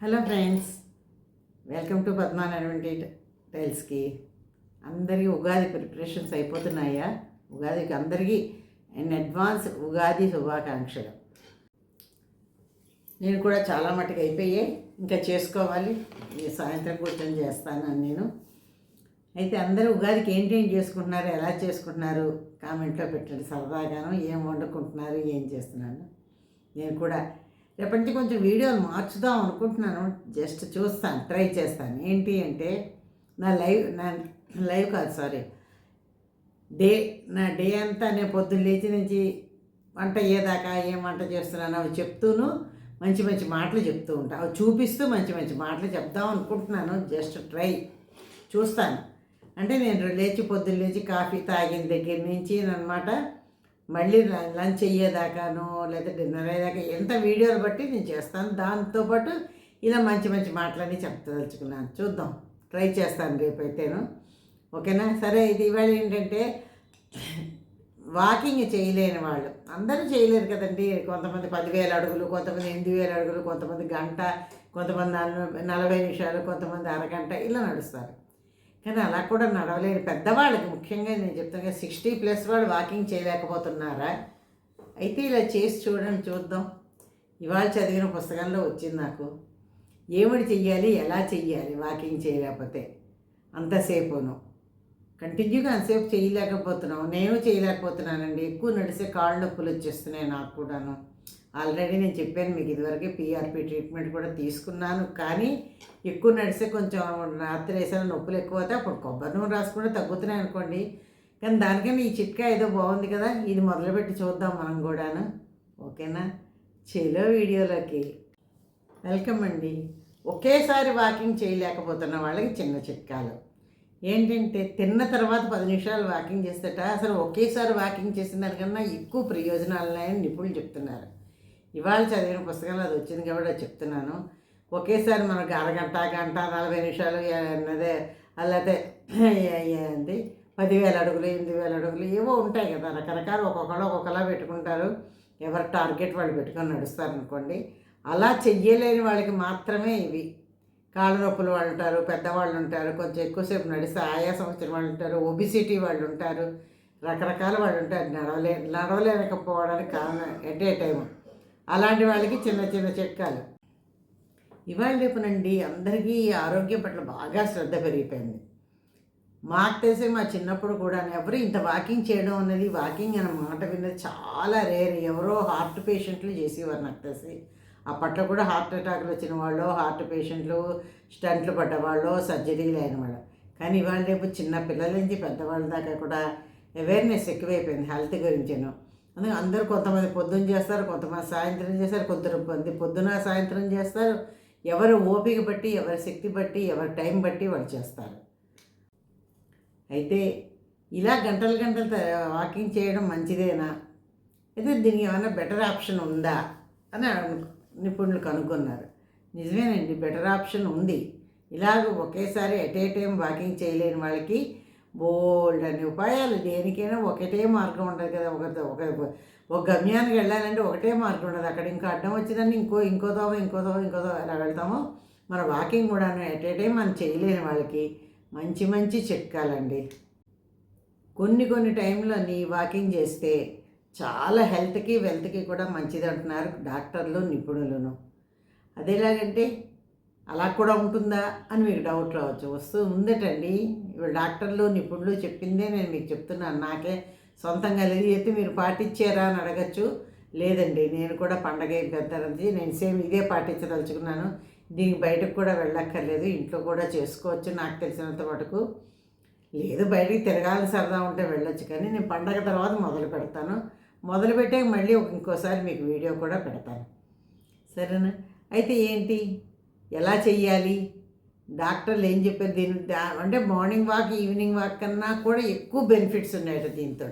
Hello friends welcome to పద్మానటువంటి టైల్స్కి అందరికీ ఉగాది ప్రిపరేషన్స్ అయిపోతున్నాయా? ఉగాదికి అందరికీ ఇన్ అడ్వాన్స్ ఉగాది శుభాకాంక్షలు. నేను కూడా చాలా మటుకు అయిపోయాయి ఇంకా చేసుకోవాలి. ఈ సాయంత్రం కూర్చొని చేస్తాను నేను. అయితే అందరూ ఉగాదికి ఏంటేం చేసుకుంటున్నారు ఎలా చేసుకుంటున్నారు? కామెంట్లో పెట్టండి. సరదాగాను ఏం వండుకుంటున్నారు ఏం చేస్తున్నాను నేను కూడా రేపటి నుంచి కొంచెం వీడియోలు మార్చుదాం అనుకుంటున్నాను. జస్ట్ చూస్తాను ట్రై చేస్తాను. ఏంటి అంటే నా లైవ్ నా లైవ్ కాదు సారీ. డే నా డే అంతా నేను పొద్దున్న లేచి నుంచి వంట అయ్యేదాకా ఏం వంట చేస్తున్నాను అవి చెప్తూను మంచి మంచి మాటలు చెప్తూ ఉంటాను అవి చూపిస్తూ మంచి మంచి మాటలు చెప్దాం అనుకుంటున్నాను. జస్ట్ ట్రై చూస్తాను. అంటే నేను లేచి పొద్దున్న లేచి కాఫీ తాగిన దగ్గర నుంచి అనమాట మళ్ళీ లంచ్ అయ్యేదాకాను లేదా డిన్నర్ అయ్యేదాకా ఎంత వీడియోలు బట్టి నేను చేస్తాను. దాంతోపాటు ఇలా మంచి మంచి మాటలన్నీ చెప్తదలుచుకున్నాను చూద్దాం. ట్రై చేస్తాను రేపైతేను. ఓకేనా? సరే ఇది ఇవాళ ఏంటంటే వాకింగ్ చేయలేని వాళ్ళు. అందరూ చేయలేరు కదండి. కొంతమంది పదివేల అడుగులు కొంతమంది ఎనిమిది వేల అడుగులు కొంతమంది గంట కొంతమంది నలభై నిమిషాలు కొంతమంది అరగంట ఇలా నడుస్తారు. కానీ అలా కూడా నడవలేరు. పెద్దవాళ్ళకి ముఖ్యంగా నేను చెప్తాను సిక్స్టీ ప్లస్ వాళ్ళు వాకింగ్ చేయలేకపోతున్నారా? అయితే ఇలా చేసి చూడండి చూద్దాం. ఇవాళ చదివిన పుస్తకంలో వచ్చింది నాకు. ఏమిటి చెయ్యాలి ఎలా చెయ్యాలి వాకింగ్ చేయలేకపోతే? అంతసేపును. కంటిన్యూగా అంతసేపు చేయలేకపోతున్నాం నేను చేయలేకపోతున్నానండి. ఎక్కువ నడిసే కాళ్ళు నొప్పులు వచ్చేస్తున్నాయి నాకు కూడాను. ఆల్రెడీ నేను చెప్పాను మీకు ఇదివరకే పీఆర్పీ ట్రీట్మెంట్ కూడా తీసుకున్నాను. కానీ ఎక్కువ నడిస్తే కొంచెం రాత్రి వేసాను నొప్పులు ఎక్కువ అవుతాయి. అప్పుడు కొబ్బరి నూనె రాసుకుంటే తగ్గుతున్నాయి అనుకోండి. కానీ దానికన్నా ఈ చిట్కా ఏదో బాగుంది కదా ఇది మొదలుపెట్టి చూద్దాం మనం కూడాను. ఓకేనా? చెలో వీడియోలోకి. వెల్కమ్ అండి. ఒకేసారి వాకింగ్ చేయలేకపోతున్న వాళ్ళకి చిన్న చిట్కాలు. ఏంటంటే తిన్న తర్వాత పది నిమిషాలు వాకింగ్ చేస్తేట అసలు ఒకేసారి వాకింగ్ చేసిన దానికన్నా ఎక్కువ ప్రయోజనాలు ఉన్నాయని నిపుణులు చెప్తున్నారు. ఇవాళ చదివిన పుస్తకంలో అది వచ్చింది కాబట్టి అది చెప్తున్నాను. ఒకేసారి మనకు అరగంట గంట నలభై నిమిషాలు అదే అలాగే పదివేల అడుగులు ఎనిమిది వేల అడుగులు ఏవో ఉంటాయి కదా రకరకాలు ఒక్కొక్కళ్ళు ఒక్కొక్కలా పెట్టుకుంటారు. ఎవరి టార్గెట్ వాళ్ళు పెట్టుకొని నడుస్తారు అనుకోండి అలా చెయ్యలేని వాళ్ళకి మాత్రమే ఇవి. కాళ్ళ నొప్పులు వాళ్ళు ఉంటారు పెద్దవాళ్ళు ఉంటారు కొంచెం ఎక్కువసేపు నడిస్తే ఆయాసం వచ్చిన వాళ్ళు ఉంటారు ఒబిసిటీ వాళ్ళు ఉంటారు రకరకాల వాళ్ళు ఉంటారు. నడవలే నడవలేకపోవడానికి కారణం ఎట్ ఏ టైం అలాంటి వాళ్ళకి చిన్న చిన్న చిట్కాలు ఇవాళ రేపునండి అందరికీ ఆరోగ్యం పట్ల బాగా శ్రద్ధ పెరిగిపోయింది. మాకు తెలిసి మా చిన్నప్పుడు కూడా ఎవరు ఇంత వాకింగ్ చేయడం అనేది వాకింగ్ అనే మాట విన్నది చాలా రేర్. ఎవరో హార్ట్ పేషెంట్లు చేసేవారు నాకు తెలిసి. అప్పట్లో కూడా హార్ట్ అటాక్లు వచ్చిన వాళ్ళు హార్ట్ పేషెంట్లు స్టంట్లు పడ్డవాళ్ళు సర్జరీలు అయిన వాళ్ళు. కానీ ఇవాళ రేపు చిన్న పిల్లల నుంచి పెద్దవాళ్ళ దాకా కూడా అవేర్నెస్ ఎక్కువైపోయింది హెల్త్ గురించిను. అందుకే అందరూ కొంతమంది పొద్దున్న చేస్తారు కొంతమంది సాయంత్రం చేస్తారు కొంతమంది పొద్దున సాయంత్రం చేస్తారు. ఎవరు ఓపిక బట్టి ఎవరి శక్తి బట్టి ఎవరి టైం బట్టి వాళ్ళు చేస్తారు. అయితే ఇలా గంటలు గంటలు వాకింగ్ చేయడం మంచిదేనా? అయితే దీనికి ఏమైనా బెటర్ ఆప్షన్ ఉందా? అని నిపుణులు కనుగొన్నారు. నిజమేనండి బెటర్ ఆప్షన్ ఉంది. ఇలాగ ఒకేసారి ఎట్ ఏ టైం వాకింగ్ చేయలేని వాళ్ళకి బోల్డ్ అనే ఉపాయాలు. దేనికైనా ఒకటే మార్గం ఉండదు కదా. ఒక ఒక ఒక గమ్యానికి వెళ్ళాలంటే ఒకటే మార్గం ఉండదు అక్కడ ఇంకా అడ్డం వచ్చిందని ఇంకో ఇంకో దోవ ఇంకో దోవ ఇంకో దోవ ఎలా వెళ్తామో మన వాకింగ్ కూడా ఎట్ ఏ టైం మనం చేయలేని వాళ్ళకి మంచి మంచి చిట్కాలండి. కొన్ని కొన్ని టైంలో నీ వాకింగ్ చేస్తే చాలా హెల్త్కి వెల్త్కి కూడా మంచిది అంటున్నారు డాక్టర్లు నిపుణులను. అదేలాగంటే అలా కూడా ఉంటుందా అని మీకు డౌట్ రావచ్చు. వస్తూ ఉందటండి. డాక్టర్లు నిపుణులు చెప్పిందే నేను మీకు చెప్తున్నాను. నాకే సొంతంగా లేదు. అయితే మీరు పాటించారా అని అడగచ్చు. లేదండి నేను కూడా పండగ పెద్దది నేను సేమ్ ఇదే పాటించదలుచుకున్నాను. దీనికి బయటకు కూడా వెళ్ళక్కర్లేదు. ఇంట్లో కూడా చేసుకోవచ్చు నాకు తెలిసినంత మటుకు. లేదు బయటికి తిరగాలి సరదా ఉంటే వెళ్ళొచ్చు కానీ నేను పండగ తర్వాత మొదలు పెడతాను. మొదలు పెట్టే మళ్ళీ ఇంకోసారి మీకు వీడియో కూడా పెడతాను. సరేనా? అయితే ఏంటి? ఎలా చెయ్యాలి? డాక్టర్లు ఏం చెప్పారు దీని అంటే మార్నింగ్ వాక్ ఈవినింగ్ వాక్ కన్నా కూడా ఎక్కువ బెనిఫిట్స్ ఉన్నాయట దీంతో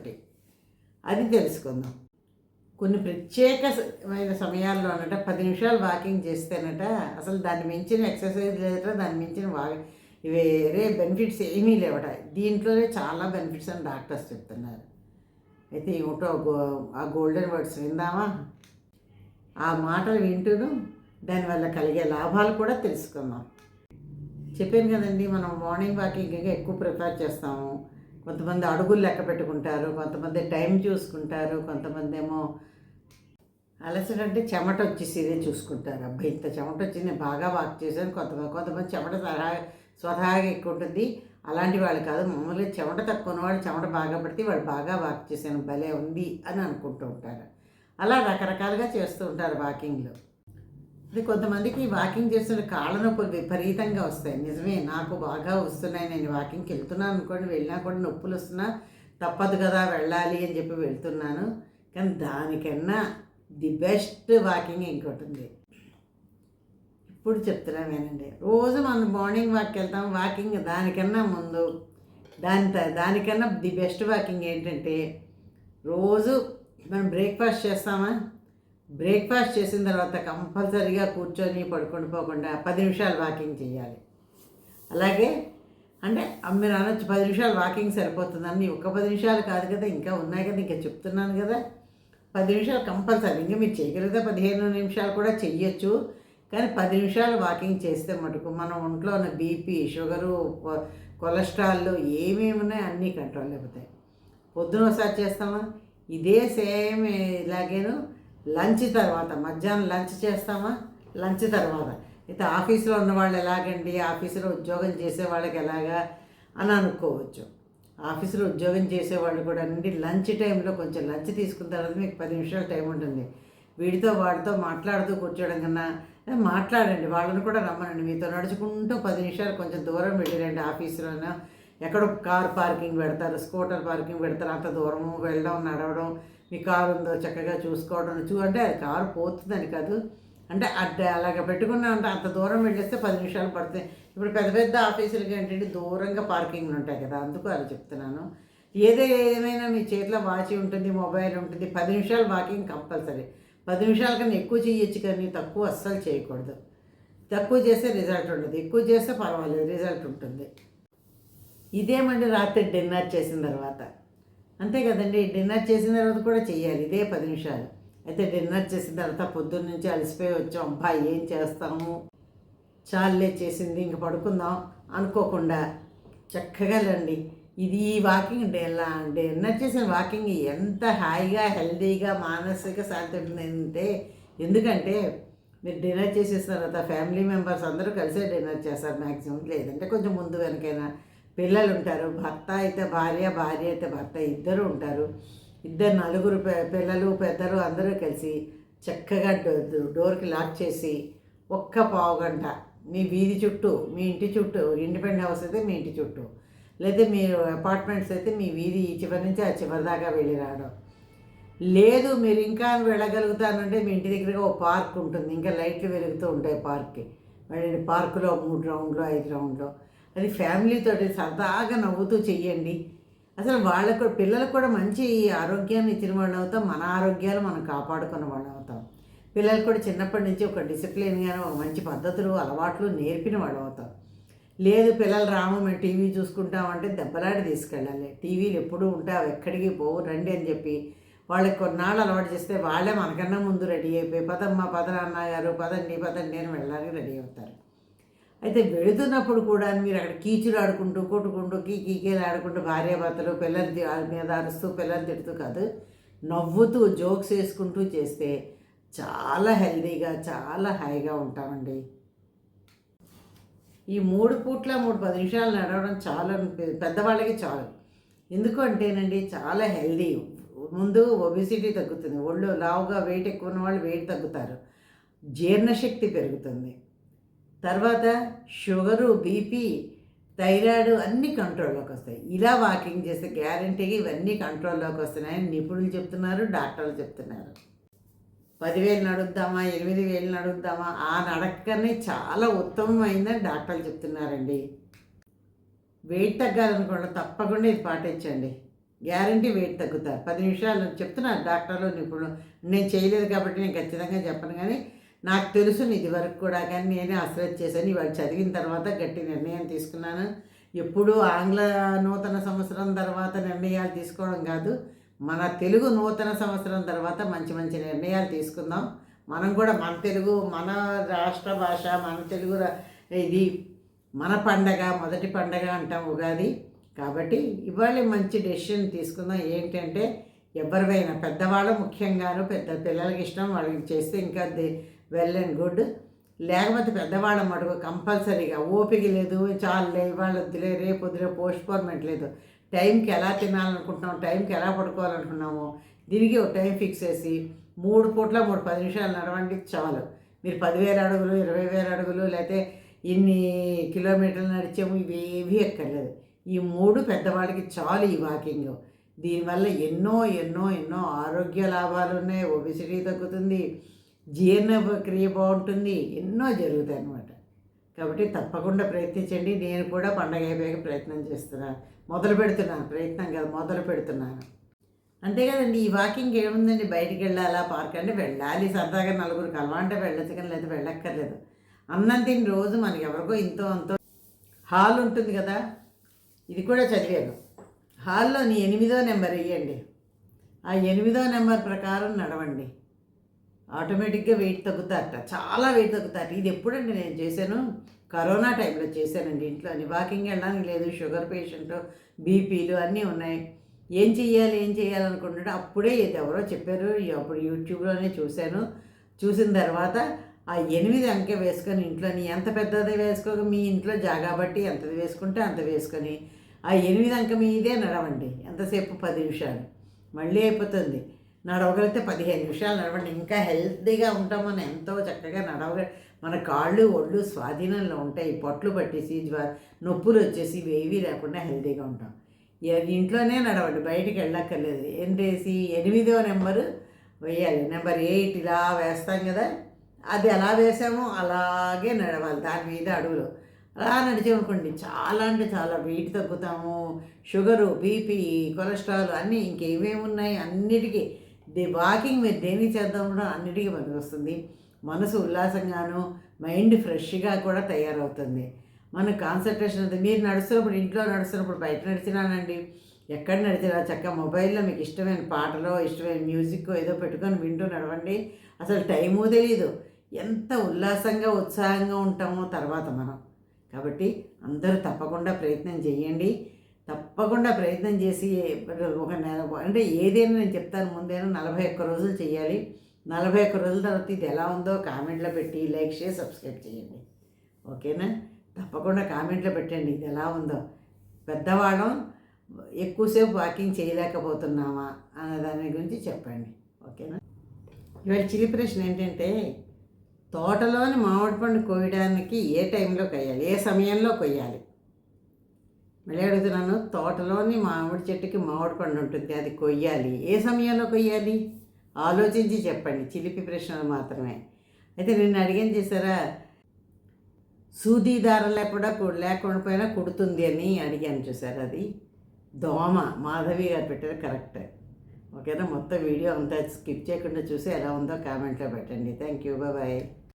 అది తెలుసుకుందాం. కొన్ని ప్రత్యేకమైన సమయాల్లో అనట పది నిమిషాలు వాకింగ్ చేస్తేనట అసలు దాన్ని మించిన ఎక్సర్సైజ్ లేదట దాన్ని మించిన వా వేరే బెనిఫిట్స్ ఏమీ లేవట. దీంట్లోనే చాలా బెనిఫిట్స్ అని డాక్టర్స్ చెప్తున్నారు. అయితే ఏమిటో గో ఆ గోల్డెన్ వర్డ్స్ విందామా? ఆ మాటలు వింటూను దానివల్ల కలిగే లాభాలు కూడా తెలుసుకుందాం. చెప్పాను కదండి మనం మార్నింగ్ వాకింగ్ ఎక్కువ ప్రిఫర్ చేస్తాము. కొంతమంది అడుగులు లెక్క పెట్టుకుంటారు కొంతమంది టైం చూసుకుంటారు కొంతమంది ఏమో అలసట అంటే చెమట వచ్చేసేదే చూసుకుంటారు. అబ్బాయి ఇంత చెమట వచ్చింది నేను బాగా వాక్ చేశాను. కొంతమంది కొంతమంది చెమట సహా స్వతహాగా ఎక్కువ ఉంటుంది. అలాంటి వాళ్ళు కాదు మామూలుగా చెమట తక్కువ ఉన్నవాడు చెమట బాగా పడితే వాడు బాగా వాక్ చేశాను భలే ఉంది అని అనుకుంటూ ఉంటారు. అలా రకరకాలుగా చేస్తూ ఉంటారు వాకింగ్లో కొంతమందికి వాకింగ్ చేస్తున్న కాళ్ళ నొప్పులు విపరీతంగా వస్తాయి. నిజమే నాకు బాగా వస్తున్నాయి. నేను వాకింగ్కి వెళ్తున్నాను అనుకోండి వెళ్ళినా కూడా నొప్పులు వస్తున్నా తప్పదు కదా వెళ్ళాలి అని చెప్పి వెళ్తున్నాను. కానీ దానికన్నా ది బెస్ట్ వాకింగ్ ఇంకోటి ఉంది. ఇప్పుడు చెప్తున్నా వినండి. రోజు మనం మార్నింగ్ వాక్కి వెళ్తాం. వాకింగ్ దానికన్నా ముందు దాని త- దానికన్నా ది బెస్ట్ వాకింగ్ ఏంటంటే రోజు మనం బ్రేక్ఫాస్ట్ చేస్తామా? బ్రేక్ఫాస్ట్ చేసిన తర్వాత కంపల్సరీగా కూర్చొని పడుకొని పోకుండా పది నిమిషాలు వాకింగ్ చేయాలి. అలాగే అంటే మీరు అనొచ్చు పది నిమిషాలు వాకింగ్ సరిపోతుందని ఒక పది నిమిషాలు కాదు కదా ఇంకా ఉన్నాయి కదా ఇంకా చెప్తున్నాను కదా. పది నిమిషాలు కంపల్సరీ. ఇంకా మీరు చేయగలిగితే పదిహేను నిమిషాలు కూడా చెయ్యొచ్చు. కానీ పది నిమిషాలు వాకింగ్ చేస్తే మటుకు మన ఒంట్లో ఉన్న బీపీ షుగరు కొ- కొలెస్ట్రాల్ ఏమేమి ఉన్నాయో అన్నీ కంట్రోల్ అయిపోతాయి. పొద్దున ఒకసారి చేస్తామా? ఇదే సేమ్ ఇలాగేను. లంచ్ తర్వాత మధ్యాహ్నం లంచ్ చేస్తామా? లంచ్ తర్వాత. అయితే ఆఫీసులో ఉన్న వాళ్ళు ఎలాగండి? ఆఫీసులో ఉద్యోగం చేసే వాళ్ళకి ఎలాగా? అని అనుకోవచ్చు. ఆఫీసులో ఉద్యోగం చేసేవాళ్ళు కూడా అండి లంచ్ టైంలో కొంచెం లంచ్ తీసుకున్న తర్వాత మీకు పది నిమిషాలు టైం ఉంటుంది. వీడితో వాడితో మాట్లాడుతూ కూర్చోవడం కన్నా మాట్లాడండి వాళ్ళని కూడా రమ్మనండి మీతో నడుచుకుంటూ పది నిమిషాలు కొంచెం దూరం వెళ్ళిరండి ఆఫీసులోనో. ఎక్కడో కార్ పార్కింగ్ పెడతారు స్కూటర్ పార్కింగ్ పెడతారు అంత దూరము వెళ్ళడం నడవడం మీ కారు ఉందో చక్కగా చూసుకోవడం చూ అంటే అది కారు పోతుందని కాదు. అంటే అడ్డ అలాగ పెట్టుకున్నా అంటే అంత దూరం వెళ్ళేస్తే పది నిమిషాలు పడుతుంది. ఇప్పుడు పెద్ద పెద్ద ఆఫీసులకి ఏంటంటే దూరంగా పార్కింగ్లు ఉంటాయి కదా అందుకు అలా చెప్తున్నాను. ఏదే ఏమైనా మీ చేతిలో వాచి ఉంటుంది మొబైల్ ఉంటుంది పది నిమిషాలు వాకింగ్ కంపల్సరీ. పది నిమిషాల కన్నా ఎక్కువ చేయొచ్చు కానీ తక్కువ అస్సలు చేయకూడదు. తక్కువ చేస్తే రిజల్ట్ ఉండదు. ఎక్కువ చేస్తే పర్వాలేదు రిజల్ట్ ఉంటుంది. ఇదేమండి రాత్రి డిన్నర్ చేసిన తర్వాత? అంతే కదండి డిన్నర్ చేసిన తర్వాత కూడా చేయాలి ఇదే పది నిమిషాలు. అయితే డిన్నర్ చేసిన తర్వాత పొద్దున్న నుంచి అలసిపోయి వచ్చాం అబ్బా ఏం చేస్తాము? చాలే చేసింది ఇంక పడుకుందాం అనుకోకుండా చక్కగా రండి. ఇది ఈ వాకింగ్ డే ఎలా డిన్నర్ చేసిన వాకింగ్ ఎంత హాయిగా హెల్దీగా మానసిక శాంతి ఉంటుందంటే ఎందుకంటే మీరు డిన్నర్ చేసేసిన తర్వాత ఫ్యామిలీ మెంబర్స్ అందరూ కలిసే డిన్నర్ చేస్తారు మ్యాక్సిమం లేదంటే కొంచెం ముందు వెనకైనా పిల్లలు ఉంటారు భర్త అయితే భార్య భార్య అయితే భర్త ఇద్దరు ఉంటారు. ఇద్దరు నలుగురు పిల్లలు పెద్దలు అందరూ కలిసి చక్కగా డోర్కి లాక్ చేసి ఒక్క పావు గంట మీ వీధి చుట్టూ మీ ఇంటి చుట్టూ ఇండిపెండెంట్ హౌస్ అయితే మీ ఇంటి చుట్టూ లేదా మీరు అపార్ట్మెంట్స్ అయితే మీ వీధి ఈ చివరి నుంచి ఆ చివరి దాకా వెళ్ళి రావడం. లేదు మీరు ఇంకా వెళ్ళగలుగుతానంటే మీ ఇంటి దగ్గరగా ఒక పార్క్ ఉంటుంది. ఇంకా లైట్లు వెలుగుతూ ఉంటాయి పార్క్కి. మళ్ళీ పార్కులో మూడు రౌండ్లు ఐదు రౌండ్లు అది ఫ్యామిలీతో సరదాగా నవ్వుతూ చెయ్యండి. అసలు వాళ్ళకు పిల్లలకు కూడా మంచి ఆరోగ్యాన్ని ఇచ్చిన వాళ్ళు అవుతాం మన ఆరోగ్యాలు మనం కాపాడుకున్న వాళ్ళు అవుతాం. పిల్లలకు కూడా చిన్నప్పటి నుంచి ఒక డిసిప్లిన్గానే ఒక మంచి పద్ధతులు అలవాట్లు నేర్పిన వాళ్ళు అవుతాం. లేదు పిల్లలు రాము మేము టీవీ చూసుకుంటామంటే దెబ్బలాడి తీసుకెళ్ళాలి. టీవీలు ఎప్పుడూ ఉంటే అవి ఎక్కడికి పోవు రండి అని చెప్పి వాళ్ళకి కొన్నాళ్ళు అలవాటు చేస్తే వాళ్ళే మనకన్నా ముందు రెడీ అయిపోయి పదమ్మ పద అన్నగారు పదండి పదండి అని వెళ్ళడానికి రెడీ అవుతారు. అయితే వెళుతున్నప్పుడు కూడా మీరు అక్కడ కీచులు ఆడుకుంటూ కొట్టుకుంటూ కీ కీకేలు ఆడుకుంటూ భార్యాభర్తలు పిల్లలు వాళ్ళ మీద అరుస్తూ పిల్లలు తిడుతూ కాదు నవ్వుతూ జోక్స్ వేసుకుంటూ చేస్తే చాలా హెల్దీగా చాలా హాయిగా ఉంటామండి. ఈ మూడు పూట్ల మూడు పది నిమిషాలు నడవడం చాలా పెద్దవాళ్ళకి చాలు. ఎందుకు అంటేనండి చాలా హెల్దీ. ముందు ఒబిసిటీ తగ్గుతుంది. ఒళ్ళు లావుగా వెయిట్ ఎక్కువ ఉన్న వాళ్ళు వెయిట్ తగ్గుతారు. జీర్ణశక్తి పెరుగుతుంది. తర్వాత షుగరు బీపీ థైరాయిడ్ అన్నీ కంట్రోల్లోకి వస్తాయి. ఇలా వాకింగ్ చేస్తే గ్యారంటీగా ఇవన్నీ కంట్రోల్లోకి వస్తున్నాయని నిపుణులు చెప్తున్నారు డాక్టర్లు చెప్తున్నారు. పదివేలు నడుద్దామా ఎనిమిది వేలు నడుద్దామా? ఆ నడకనే చాలా ఉత్తమమైందని డాక్టర్లు చెప్తున్నారండి. వెయిట్ తగ్గాలనుకోండి తప్పకుండా ఇది పాటించండి. గ్యారంటీ వెయిట్ తగ్గుతారు. పది నిమిషాలు చెప్తున్నారు డాక్టర్లు నిపుణులు. నేను చేయలేదు కాబట్టి నేను ఖచ్చితంగా చెప్పను కానీ నాకు తెలుసు ఇది వరకు కూడా కానీ నేనే అసలు చేశాను. ఇవాళ చదివిన తర్వాత గట్టి నిర్ణయం తీసుకున్నాను. ఎప్పుడూ ఆంగ్ల నూతన సంవత్సరం తర్వాత నిర్ణయాలు తీసుకోవడం కాదు. మన తెలుగు నూతన సంవత్సరం తర్వాత మంచి మంచి నిర్ణయాలు తీసుకుందాం. మనం కూడా మన తెలుగు మన రాష్ట్ర భాష మన తెలుగు రా- ఇది మన పండగ మొదటి పండగ అంటాం ఉగాది. కాబట్టి ఇవాళ మంచి డెసిషన్ తీసుకుందాం. ఏంటంటే ఎవరివైనా పెద్దవాళ్ళు ముఖ్యంగాను పెద్ద పిల్లలకి ఇష్టం వాళ్ళకి చేస్తే ఇంకా వెల్ అండ్ గుడ్. లేకపోతే పెద్దవాళ్ళ మటుకు కంపల్సరీగా. ఓపిక లేదు చాలులే ఇవాళ వద్దులే రేపు వద్దులే పోస్ట్పోన్మెంట్ లేదు. టైంకి ఎలా తినాలనుకుంటున్నాం టైంకి ఎలా పడుకోవాలనుకున్నాము దీనికి ఒక టైం ఫిక్స్ చేసి మూడు పూట్ల మూడు పది నిమిషాలు నడవండి చాలు. మీరు పదివేల అడుగులు ఇరవై వేల అడుగులు లేకపోతే ఇన్ని కిలోమీటర్లు నడిచాము ఇవి ఏవి ఎక్కర్లేదు. ఈ మూడు పెద్దవాళ్ళకి చాలు ఈ వాకింగ్. దీనివల్ల ఎన్నో ఎన్నో ఎన్నో ఆరోగ్య లాభాలు ఉన్నాయి ఒబిసిటీ తగ్గుతుంది. జీర్ణక్రియ బాగుంటుంది ఎన్నో జరుగుతాయి అన్నమాట కాబట్టి తప్పకుండా ప్రయత్నించండి. నేను కూడా పండగ అయిపోయాక ప్రయత్నం చేస్తున్నాను మొదలు పెడుతున్నాను ప్రయత్నం కాదు మొదలు పెడుతున్నాను. అంతే కదండి ఈ వాకింగ్ ఏముందండి? బయటికి వెళ్ళాలా పార్క్ అంటే వెళ్ళాలి. సరదాగా నలుగురు కలవాలంటే వెళ్ళచ్చు కానీ లేదా వెళ్ళక్కర్లేదు. అన్నం తిని రోజు మనకి ఎవరికో ఇంతో అంతో హాల్ ఉంటుంది కదా? ఇది కూడా చదివాను. హాల్లోని ఎనిమిదో నెంబర్ వేయండి ఆ ఎనిమిదో నెంబర్ ప్రకారం నడవండి. ఆటోమేటిక్గా వెయిట్ తగ్గుతారట. చాలా వెయిట్ తగ్గుతారట. ఇది ఎప్పుడండి నేను చేశాను? కరోనా టైంలో చేశానండి ఇంట్లో. వాకింగ్ వెళ్ళడానికి లేదు. షుగర్ పేషెంట్ బీపీలు అన్నీ ఉన్నాయి. ఏం చెయ్యాలి? ఏం చేయాలనుకుంటుంటే అప్పుడే ఇది ఎవరో చెప్పారు. అప్పుడు యూట్యూబ్లోనే చూశాను. చూసిన తర్వాత ఆ ఎనిమిది అంకె వేసుకొని ఇంట్లోని ఎంత పెద్దది వేసుకోక? మీ ఇంట్లో జాగా బట్టి ఎంతది వేసుకుంటే అంత వేసుకొని. ఆ ఎనిమిది అంక మీదే నడవండి. ఎంతసేపు? పది నిమిషాలు. మళ్ళీ అయిపోతుంది. నడవగలిగితే పదిహేను నిమిషాలు నడవండి. ఇంకా హెల్తీగా ఉంటాం మనం ఎంతో చక్కగా నడవగ మన కాళ్ళు ఒళ్ళు స్వాధీనంలో ఉంటాయి. పొట్లు పట్టేసి జ్వ- నొప్పులు వచ్చేసి వేవి లేకుండా హెల్తీగా ఉంటాం. ఇంట్లోనే నడవండి. బయటికి వెళ్ళక్కర్లేదు. ఏంటేసి ఎనిమిదో నెంబరు వేయాలి. నెంబర్ ఎయిట్ ఇలా వేస్తాం కదా. అది ఎలా వేసామో అలాగే నడవాలి. దాని మీద అడుగులు. అలా నడిచామనుకోండి చాలా అంటే చాలా వెయిట్ తగ్గుతాము. షుగరు బీపీ కొలెస్ట్రాల్ అన్నీ ఇంకేమేమి ఉన్నాయి అన్నిటికీ ది వాకింగ్ మీరు దేని చేద్దాం కూడా అన్నిటికీ మనకు వస్తుంది. మనసు ఉల్లాసంగాను మైండ్ ఫ్రెష్గా కూడా తయారవుతుంది. మన కాన్సన్ట్రేషన్ అది. మీరు నడుస్తున్నప్పుడు ఇంట్లో నడుస్తున్నప్పుడు బయట నడిచినానండి. ఎక్కడ నడిచినా చక్క మొబైల్లో మీకు ఇష్టమైన పాటలో ఇష్టమైన మ్యూజిక్ ఏదో పెట్టుకొని వింటూ నడవండి. అసలు టైము తెలియదు ఎంత ఉల్లాసంగా ఉత్సాహంగా ఉంటామో తర్వాత మనం. కాబట్టి అందరూ తప్పకుండా ప్రయత్నం చేయండి. తప్పకుండా ప్రయత్నం చేసి ఒక నెల అంటే ఏదైనా నేను చెప్తాను ముందైనా నలభై ఒక్క రోజులు చేయాలి. నలభై ఒక్క రోజుల తర్వాత ఇది ఎలా ఉందో కామెంట్లో పెట్టి లైక్ చేసి సబ్స్క్రైబ్ చేయండి. ఓకేనా? తప్పకుండా కామెంట్లో పెట్టండి ఇది ఎలా ఉందో. పెద్దవాళ్ళం ఎక్కువసేపు వాకింగ్ చేయలేకపోతున్నామా అనే దాని గురించి చెప్పండి. ఓకేనా? ఇవాళ చిలి ప్రశ్న ఏంటంటే తోటలోని మామిడి పండు కోయడానికి ఏ టైంలో కొయ్యాలి? ఏ సమయంలో కొయ్యాలి? మళ్ళీ అడుగుతున్నాను తోటలోని మామిడి చెట్టుకి మామిడి పండు ఉంటుంది. అది కొయ్యాలి. ఏ సమయంలో కొయ్యాలి? ఆలోచించి చెప్పండి. చిలిపి ప్రశ్నలు మాత్రమే. అయితే నిన్ను అడిగేం చేశారా? సూది దారం లేకుండా లేకుండా పోయినా కుడుతుంది అని అడిగాను చూసారు అది? దోమ. మాధవి గారు పెట్టారు కరెక్ట్. ఓకేనా? మొత్తం వీడియో అంతా స్కిప్ చేయకుండా చూసి ఎలా ఉందో కామెంట్లో పెట్టండి. Thank you. బాయ్.